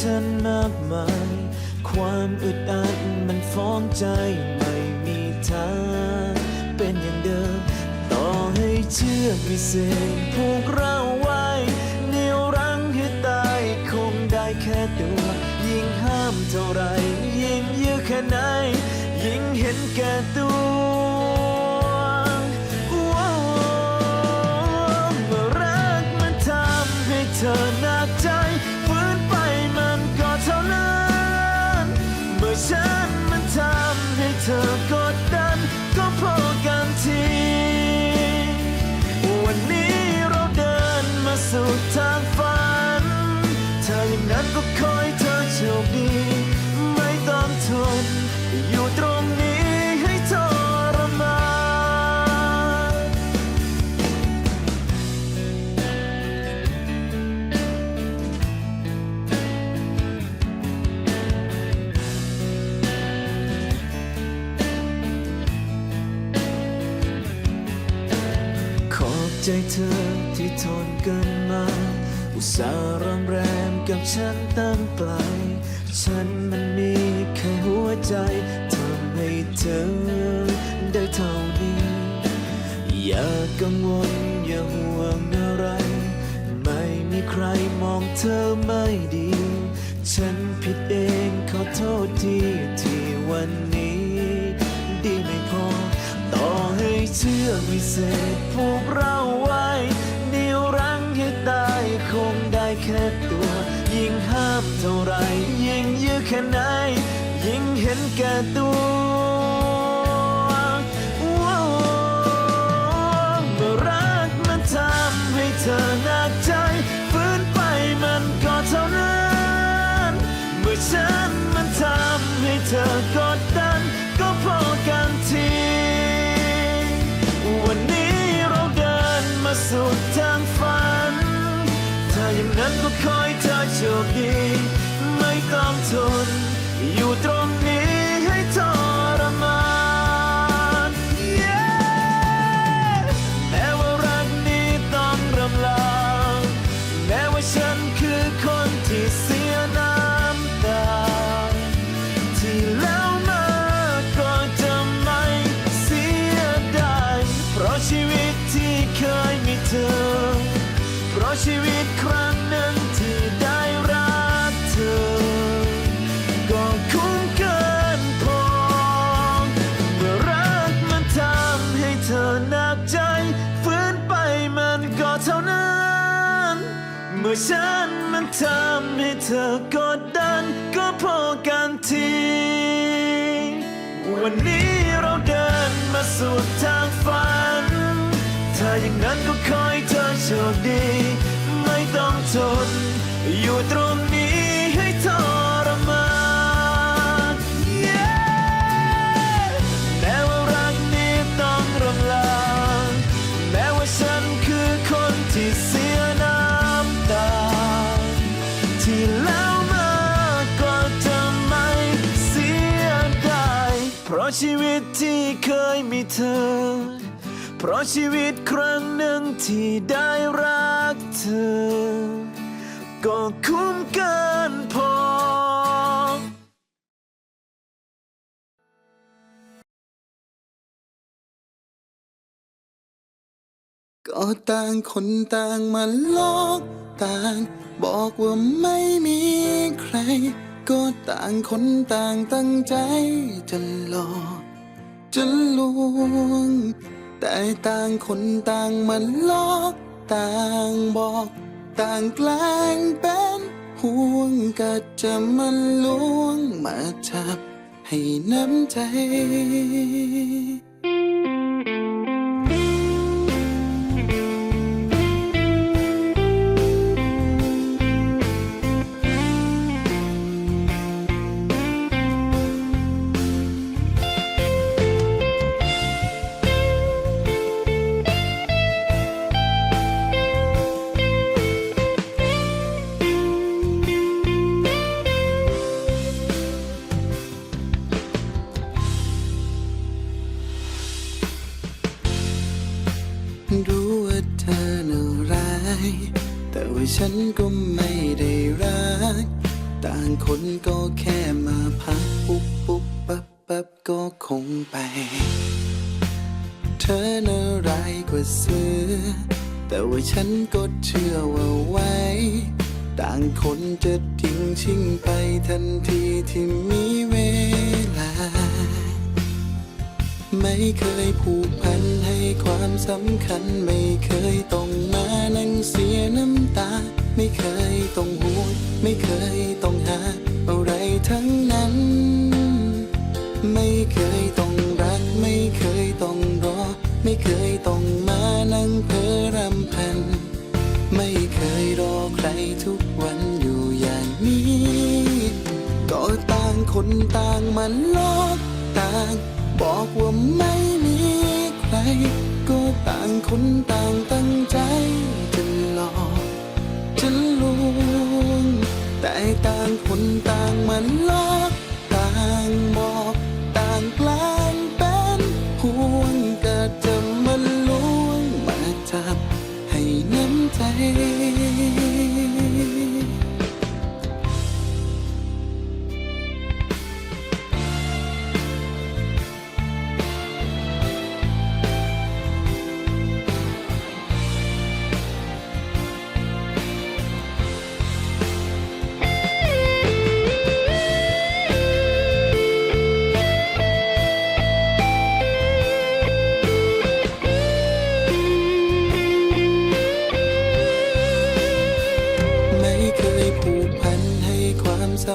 ฉันมากมาย ความอึดอัดมันฟ้องใจไม่มีทางเป็นอย่างเดิม ต่อให้เชื่อกวิเศษพวกเรา อย่างนั้นก็ขอให้เธอโชคดี ไม่ต้องทน อยู่ตรงนี้ให้ทรมานขอบใจเธอที่ทนกันมา อุตส่าห์รำแรม กับฉันตั้งไกล ฉันมันมีแค่หัวใจทำให้เธอได้เท่านี้ อย่ากังวลอย่าห่วงอะไร ไม่มีใครมองเธอไม่ดี ฉันผิดเองขอโทษทีที่วันนี้ ดีไม่พอ ต่อให้เชื่อกวิเศษผูกเราไว้ เท่าไรยิ่งยื้อแค่ไหน ยิ่งเห็นแก่ตัว หนักใจฝืนไปมันก็เท่านั้น เมื่อฉันมันทำให้เธอกดดันก็พอกันที วันนี้เราเดินมาสู่ทางฝัน ถ้าอย่างนั้นก็ขอให้เธอโชคดี ไม่ต้องทนอยู่ตรงะชีวิตที่เคยมีเธอ เพราะชีวิตครั้งหนึ่งที่ได้รักเธอ ก็คุ้มเกินพอ ก็ต่างคนต่างมาลอกต่าง บอกว่าไม่มีใคร ก็ต่างคนต่างตั้งใจจะหลอกจะลวง แต่ต่างคนต่างมาลอกต่างบอก ต่างแกล้งเป็นห่วงก็จะมาลวงมาจับให้น้ำใจ แค่มาพักปุ๊บปุ๊บปั๊บปั๊บก็คงไป เธอน่าร้ายกว่าเสือ แต่ว่าฉันก็เชื่อว่าไว้ ต่างคนจะทิ้งชิงไปทันทีที่มีเวลา ไม่เคยผูกพันให้ความสำคัญ ไม่เคยต้องมานั่งเสียน้ำตา ไม่เคยต้องห่วงไม่เคยต้องหา คนต่างมันลอกต่าง บอกว่าไม่มีใคร ก็ต่างคนต่างตั้งใจจะหลอกจะลวงแต่ต่างคนต่างมันลอก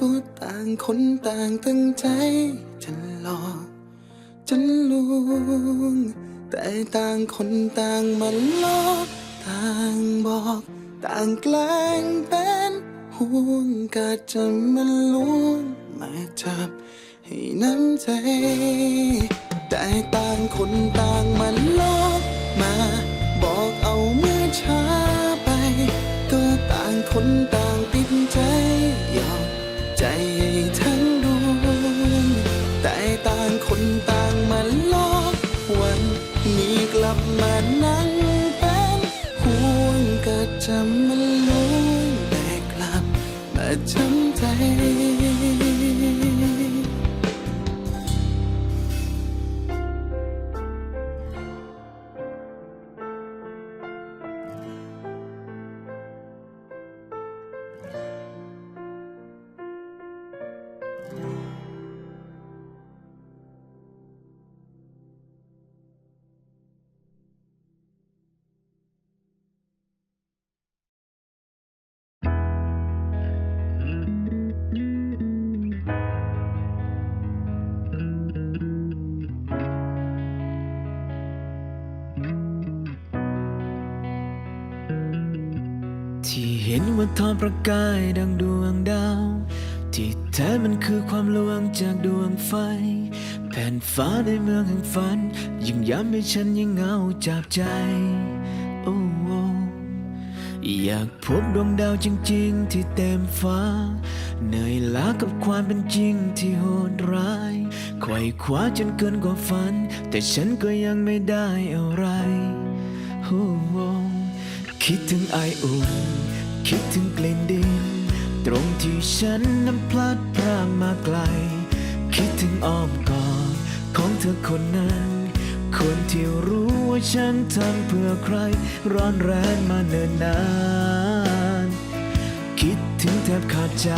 ก็ต่างคนต่างตั้งใจจะหลอกจะลวงแต่ต่างคนต่างมันลอกต่างบอก ต่างแกล้งเป็นห่วงก็จะมาลวงมาจับให้น้ำใจ แต่ต่างคนต่างมันลอกมา บอกเอาเมื่อช้าไป ก็ต่างคนต่างติ ช้ เห็นว่าทอประกายดังดวงดาว ที่แท้มันคือความลวงจากดวงไฟ แผ่นฟ้าในเมืองแห่งฝัน ยิ่งย้ำให้ฉันยิ่งเหงาจับใจโอ้อยากพบดวงดาวจริง ๆ ที่เต็มฟ้า เหนื่อยล้ากับความเป็นจริงที่โหดร้ายไขว่คว้าจนเกินกว่าฝัน แต่ฉันก็ยังไม่ได้อะไรโอ้คิดถึงไออุ่น คิดถึงกลิ่นดิน ตรงที่ฉันนั้นพลัดพรากมาไกล คิดถึงอ้อมกอดของเธอคนนั้น คนที่รู้ว่าฉันทำเพื่อใคร ร้อนแรงมาเนิ่นนาน คิดถึงแทบขาดใจ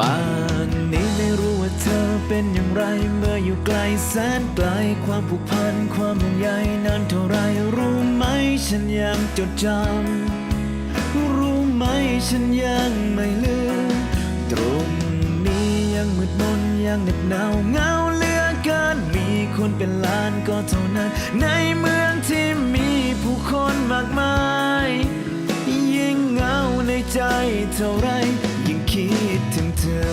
บางนี้ไม่รู้ว่าเธอเป็นอย่างไร เมื่ออยู่ไกลแสนไกลความผูกพันความห่วงใยนานเท่าไรรู้ไหมฉันยังจดจำรู้ไหมฉันยังไม่ลืมตรงนี้ยังมืดมนยังเหน็บหนาวเงาเหลือเกินมีคนเป็นล้านก็เท่านั้น ในเมืองที่มีผู้คนมากมาย ยิ่งเงาในใจเท่าไร คิดถึงเธอ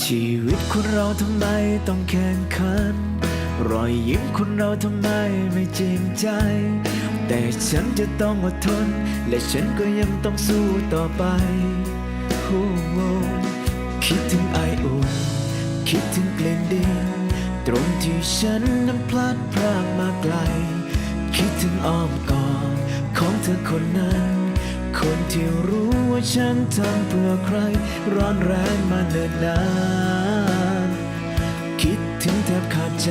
ชีวิตคนเราทำไมต้องแข่งขัน รอยยิ้มคนเราทำไมไม่จริงใจ แต่ฉันจะต้องอดทน และฉันก็ยังต้องสู้ต่อไปคิดถึงออุ่น คิดถึงกลิ่นดินตรงที่ฉันนั้นพลัดพรากมาไกล คิดถึงอ้อมกอดของเธอคนนั้น คนที่รู้ว่าฉันทำเพื่อใคร ร้อนแรงมาเนิ่นนาน คิดถึงแทบขาดใจ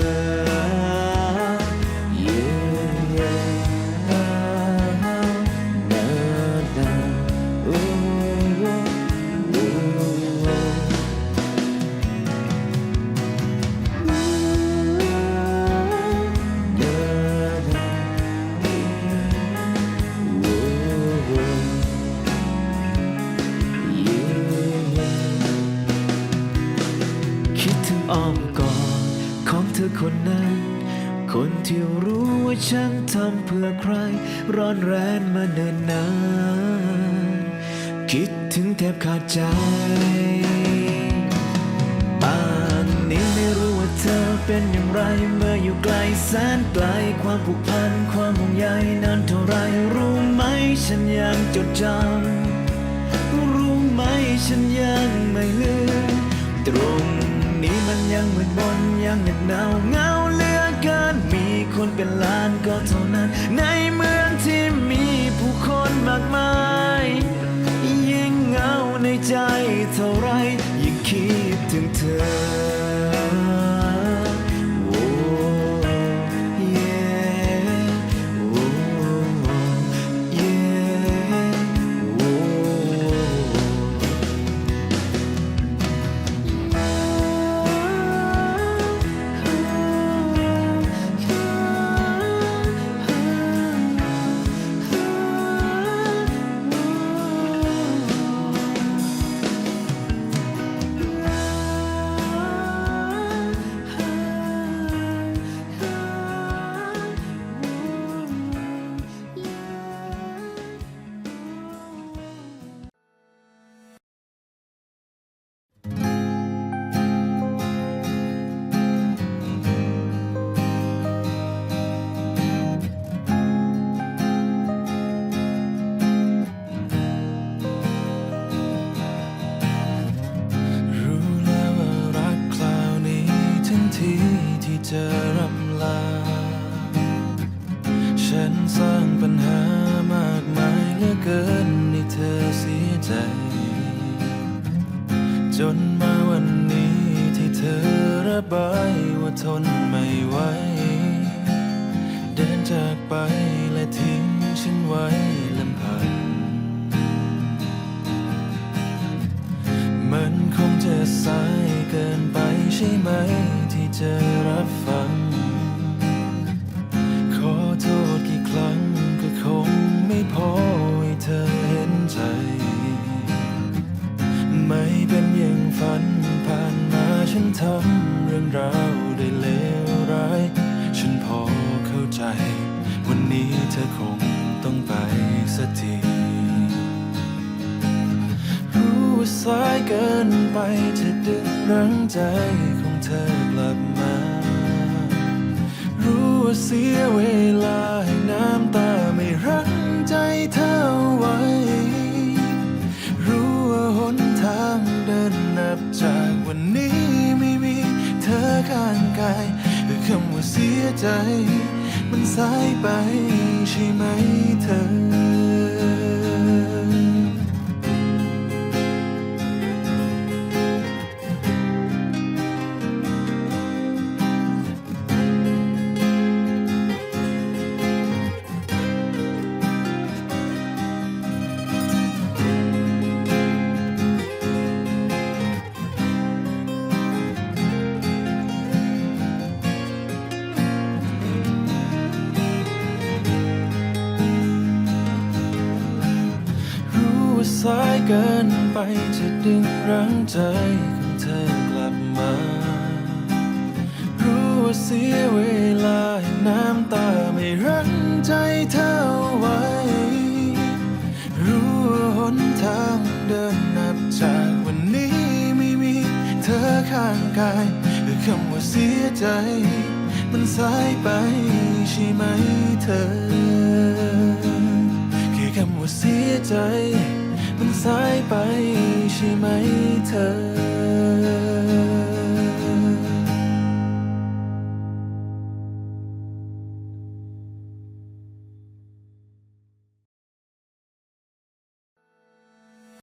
คิดถึงแทบขาดใจป่านนี้ไม่รู้ว่าเธอเป็นอย่างไร เมื่ออยู่ไกลแสนไกลความผูกพัน ความห่วงใยนานเท่าไรรู้ไหมฉันยังจดจำรู้ไหมฉันยังไม่ลืมตรงนี้มันยังมืดมนยังหน็บหนาวเงาเหลือเกินมีคนเป็นล้านก็เท่านั้น ในเมืองที่มีผู้คนมากมาย ใจเท่าไรยิ่งคิดถึงเธอ ทีที่เจอรำลา ฉันสร้างปัญหามากมายเหลือเกินให้เธอเสียใจ จนมาวันนี้ที่เธอระบายว่าทนไม่ไหว เดินจากไปและทิ้งฉันไว้ลำพัง มันคงจะสายเกินไปใช่ไหม จะรับฟัง ขอโทษกี่ครั้งก็คงไม่พอให้เธอเห็นใจ ไม่เป็นอย่างฝันผ่านมาฉันทำเรื่องราวได้เลวร้าย ฉันพอเข้าใจ วันนี้เธอคงต้องไปสักทีรู้ว่าสายเกินไปจะดึงรั้งใจ เสียใจ มันสายไปใช่ไหมเธอ เกินไปจะดึงรั้งใจของเธอกลับมา รู้ว่าเสียเวลาให้น้ำตาไม่รั้งใจเธอไว้ รู้ว่าหนทางเดินนับจากวันนี้ไม่มีเธอข้างกายคือคำว่าเสียใจ มันสายไปใช่ไหมเธอ แค่คำว่าเสียใจ สายไปใช่ไหมเธอ